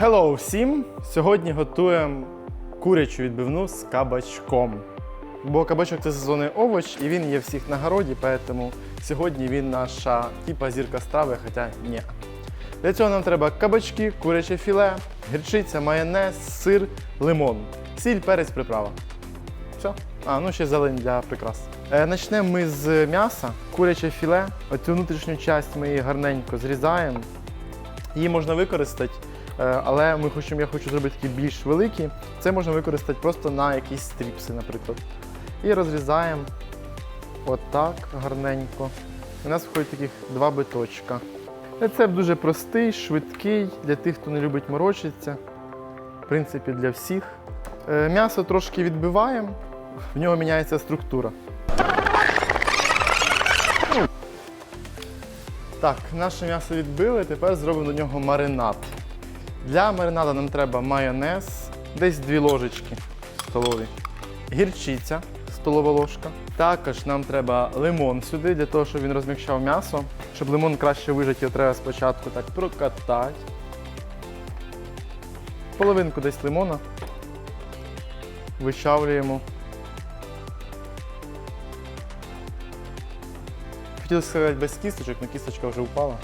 Hello всім! Сьогодні готуємо курячу відбивну з кабачком. Бо кабачок це сезонний овоч і він є всіх на городі, тому сьогодні він наша типа зірка страви, хоча ні. Для цього нам треба кабачки, куряче філе, гірчиця, майонез, сир, лимон, сіль, перець, приправа. Все. А, ну ще зелень для прикрас. Е, Начнемо ми з м'яса, куряче філе. Оцю внутрішню часть ми її гарненько зрізаємо. Її можна використати, але ми хочемо, я хочу зробити такі більш великі. Це можна використати просто на якісь стріпси, наприклад. І розрізаємо отак гарненько. У нас виходить таких два биточка. Рецепт дуже простий, швидкий для тих, хто не любить морочитися. В принципі, для всіх. Е, М'ясо трошки відбиваємо, в нього міняється структура. Так, наше м'ясо відбили, тепер зробимо до нього маринад. Для маринаду нам треба майонез, десь 2 ложечки столові, гірчиця, столова ложка. Також нам треба лимон сюди, для того, щоб він розмягчав м'ясо. Щоб лимон краще вижити, його треба спочатку так прокатати. Половинку десь лимона. Вичавлюємо. Хотів сказати без кісточок, але кісточка вже впала.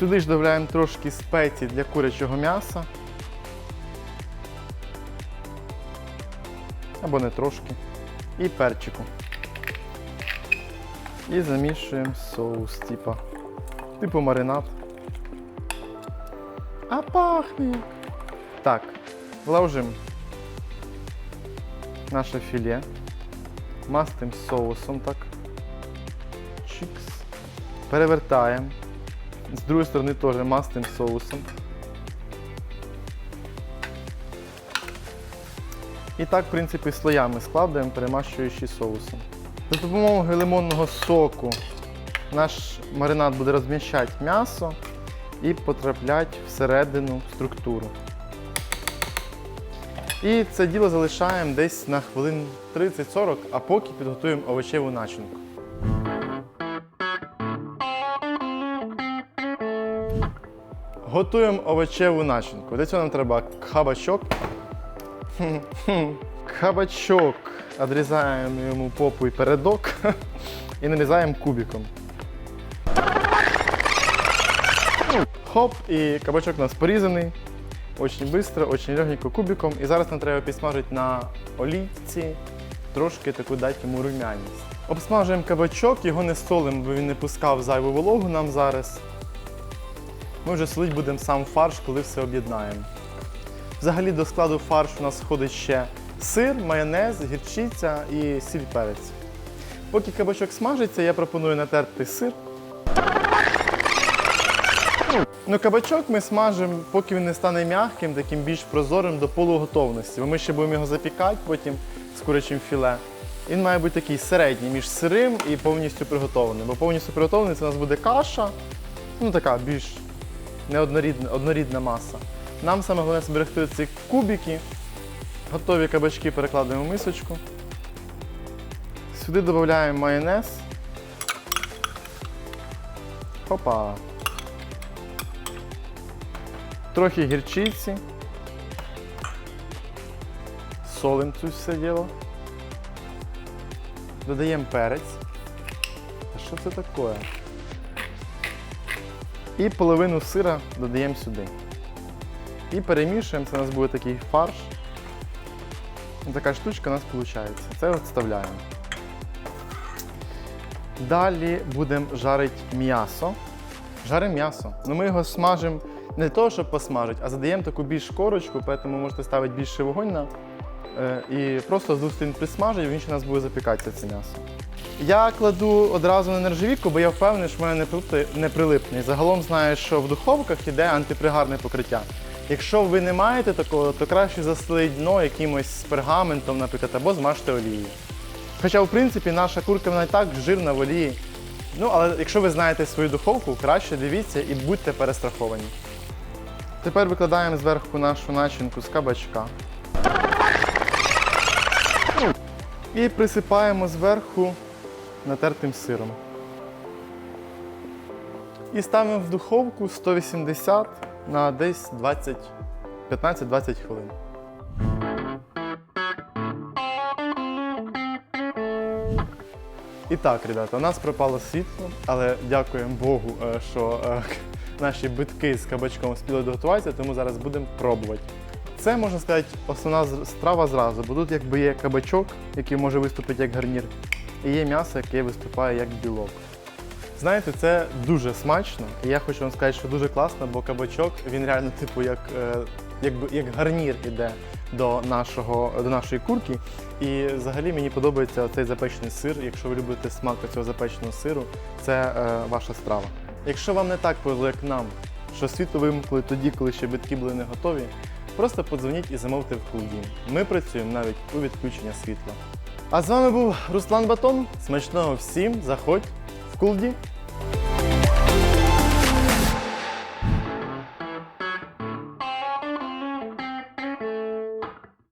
Сюди ж додаємо трошки спецій для курячого м'яса. Або не трошки. І перчику. І замішуємо соус, типа. Типу маринад. А пахне. Так, вложимо наше філе. Мастим соусом так. Чикс. Перевертаємо. З другої сторони теж мастим соусом. І так, в принципі, слоями складаємо, перемащуючи соусом. За допомогою лимонного соку наш маринад буде розміщати м'ясо і потрапляти всередину структуру. І це діло залишаємо десь на хвилин 30-40, а поки підготуємо овочеву начинку. Готуємо овочеву начинку. Для цього нам треба кабачок. Кабачок. Одрізаємо йому попу і передок і нарізаємо кубиком. Хоп, і кабачок у нас порізаний. Очень быстро, очень легенько кубиком. І зараз нам треба підсмажити на олійці, трошки таку дати йому румяність. Обсмажуємо кабачок, його не солимо, бо він не пускав зайву вологу нам зараз. Ми вже солити будемо сам фарш, коли все об'єднаємо. Взагалі до складу фаршу у нас входить ще сир, майонез, гірчиця і сіль перець. Поки кабачок смажиться, я пропоную натерти сир. Ну, кабачок ми смажимо, поки він не стане м'яким, таким більш прозорим до полуготовності. Бо ми ще будемо його запікати потім з курячим філе. Він має бути такий середній між сирим і повністю приготованим. Бо повністю приготований це у нас буде каша, ну така більш неоднорідна однорідна маса. Нам саме головне зберегти ці кубики. Готові кабачки перекладаємо в мисочку. Сюди додаємо майонез. Хопа. Трохи гірчиці. Солим це все діло. Додаємо перець. А що це таке? І половину сира додаємо сюди. І перемішуємо, це у нас буде такий фарш. Така штучка у нас виходить. Це відставляємо. Далі будемо жарити м'ясо. Жаримо м'ясо. Ну ми його смажимо не для того, щоб посмажити, а задаємо таку більш корочку, тому можете ставити більше вогонь на. Е, І просто з двох сторін присмажити, він ще у нас буде запікатися це м'ясо. Я кладу одразу на нержавійку, бо я впевнений, що в мене не прилипне- не прилипне. І Загалом знаю, що в духовках іде антипригарне покриття. Якщо ви не маєте такого, то краще заслить дно якимось пергаментом, наприклад, або змажте олією. Хоча, в принципі, наша курка вона і так жирна в олії. Ну, але якщо ви знаєте свою духовку, краще дивіться і будьте перестраховані. Тепер викладаємо зверху нашу начинку з кабачка. І присипаємо зверху натертим сиром. І ставимо в духовку 180 на десь 20, 15-20 хвилин. І так, ребята, у нас пропало світло, але дякуємо Богу, е, що е, наші битки з кабачком спіли доготуватися, тому зараз будемо пробувати. Це можна сказати основна страва зразу, бо тут якби є кабачок, який може виступити як гарнір, і є м'ясо, яке виступає як білок. Знаєте, це дуже смачно, і я хочу вам сказати, що дуже класно, бо кабачок він реально типу як, е, якби, як гарнір іде до, нашого, до нашої курки. І взагалі мені подобається цей запечений сир. Якщо ви любите смак цього запеченого сиру, це е, ваша страва. Якщо вам не так повезло, як нам, що світло вимкнули тоді, коли ще битки були не готові, просто подзвоніть і замовте в клубі. Ми працюємо навіть у відключення світла. А з вами був Руслан Батон. Смачного всім, заходь в Кулді.